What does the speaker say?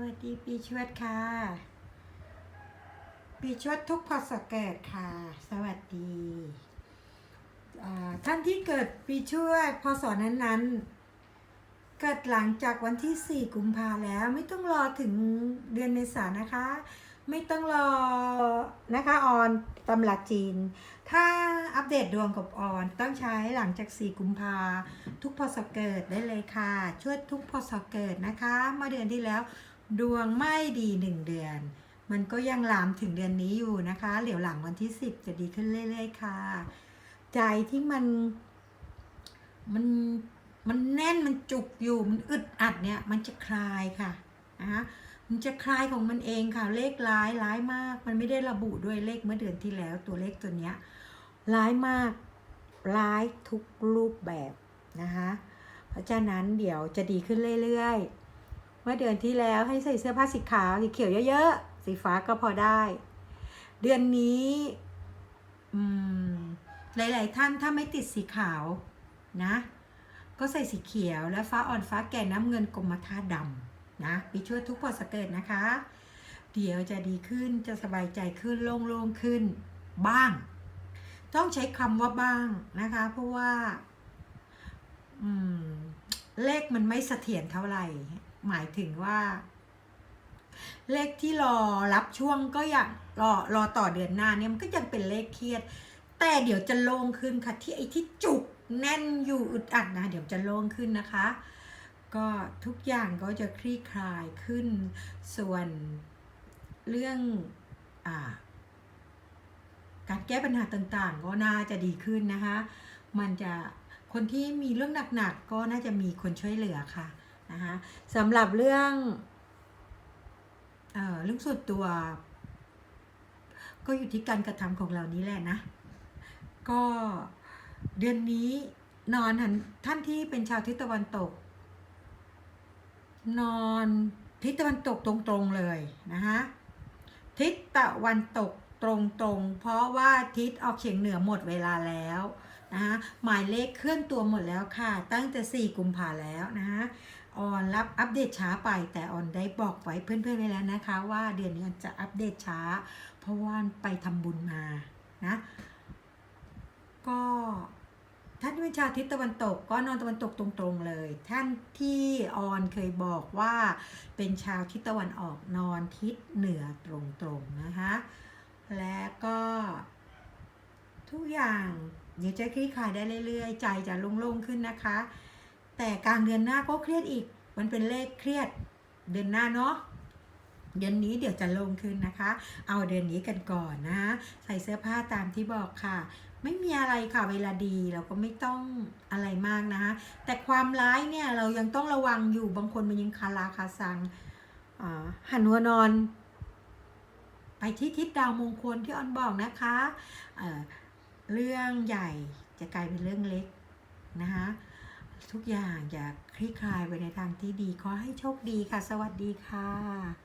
วัสดีปีชวดค่ะ ปีชวดทุกพศเกิดค่ะ สวัสดีท่านที่เกิดปีชวดพศนั้นๆ เกิดหลังจากวันที่ 4 กุมภาแล้ว ไม่ต้องรอถึงเดือนเมษานนะคะ ไม่ต้องรอนะคะออนตำราจีน ถ้าอัปเดตดวงกับออนต้องใช้หลังจาก 4 กุมภาทุกพศเกิดได้เลยค่ะ ช่วยทุกพศเกิดนะคะ เมื่อเดือนที่แล้ว ดวงไม่ดี1เดือน มันก็ยังลามถึงเดือนนี้อยู่นะคะ เหลียวหลังวันที่ 10 จะดีขึ้นเรื่อย ๆ ค่ะ ใจที่มันมันมันแน่นมันจุกอยู่มันอึดอัดเนี่ยมันจะคลายค่ะนะคะมันจะคลายของมันเองค่ะ เลขร้ายร้ายมาก มันไม่ได้ระบุด้วยเลขเมื่อเดือนที่แล้ว ตัวเลขตัวเนี้ยร้ายมากร้ายทุกรูปแบบนะคะเพราะฉะนั้นเดี๋ยวจะดีขึ้นเรื่อยๆ เมื่อเดือนที่แล้วให้ใส่เสื้อผ้าสีขาวสีเขียวเยอะๆ สีฟ้าก็พอได้ เดือนนี้หลาย ๆ ท่านถ้าไม่ติดสีขาวนะ ก็ใส่สีเขียวและฟ้าอ่อนฟ้าแก่น้ำเงินกรมท่าดำนะไปช่วยทุกพอสเกิดนะคะ เดี๋ยวจะดีขึ้นจะสบายใจขึ้นโล่งๆขึ้นบ้าง ต้องใช้คำว่าบ้างนะคะ เพราะว่าเลขมันไม่เสถียรเท่าไหร่ หมายถึงว่า เลขที่รอรับช่วงก็อยากรอรอต่อเดือนหน้าเนี่ยมันก็ยังเป็นเลขเครียด แต่เดี๋ยวจะโล่งขึ้นค่ะที่ไอ้ที่จุกแน่นอยู่อึดอัดนะ เดี๋ยวจะโล่งขึ้นนะคะ ก็ทุกอย่างก็จะคลี่คลายขึ้น ส่วนเรื่องอการแก้ปัญหาต่างๆ ก็น่าจะดีขึ้นนะคะ มันจะคนที่มีเรื่องหนักๆก็น่าจะมีคนช่วยเหลือค่ะ นะคะสำหรับเรื่องเอ่อเรื่องส่วนตัว ก็อยู่ที่การกระทำของเรานี้แหละนะ ก็เดือนนี้นอนหันท่านที่เป็นชาวทิศตะวันตก นอนทิศตะวันตกตรงๆเลยนะคะทิศตะวันตกตรงๆ เพราะว่าทิศออกเฉียงเหนือหมดเวลาแล้ว นะคะหมายเลขเคลื่อนตัวหมดแล้วค่ะ ตั้งแต่ 4 กุมภาแล้วนะคะออนรับอัปเดตช้าไปแต่ออนได้บอกไว้เพื่อนๆไว้แล้วนะคะ ว่าเดือนนี้จะอัปเดตช้า เพราะว่าไปทำบุญมานะก็ท่านที่ชาวทิศตะวันตกก็นอนตะวันตกตรงๆเลย ท่านที่ออนเคยบอกว่าเป็นชาวทิศตะวันออกนอนทิศเหนือตรงๆนะคะ และก็ทุกอย่าง เดี๋ยวจะคลี่คลายได้เรื่อยๆ ใจจะโล่งๆขึ้นนะคะ แต่กลางเดือนหน้าก็เครียดอีก มันเป็นเลขเครียดเดือนหน้าเนาะเดือนนี้เดี๋ยวจะลงขึ้นนะคะ เอาเดือนนี้กันก่อนนะ ใส่เสื้อผ้าตามที่บอกค่ะ ไม่มีอะไรค่ะเวลาดีเราก็ไม่ต้องอะไรมากนะคะ แต่ความร้ายเนี่ยเรายังต้องระวังอยู่บางคนมันยังคาราคาซังหันหัวนอน ไปที่ทิศดาวมงคลที่ออนบอกนะคะเออ เรื่องใหญ่จะกลายเป็นเรื่องเล็กนะคะทุกอย่างอย่าคลี่คลายไปในทางที่ดี ขอให้โชคดีค่ะ สวัสดีค่ะ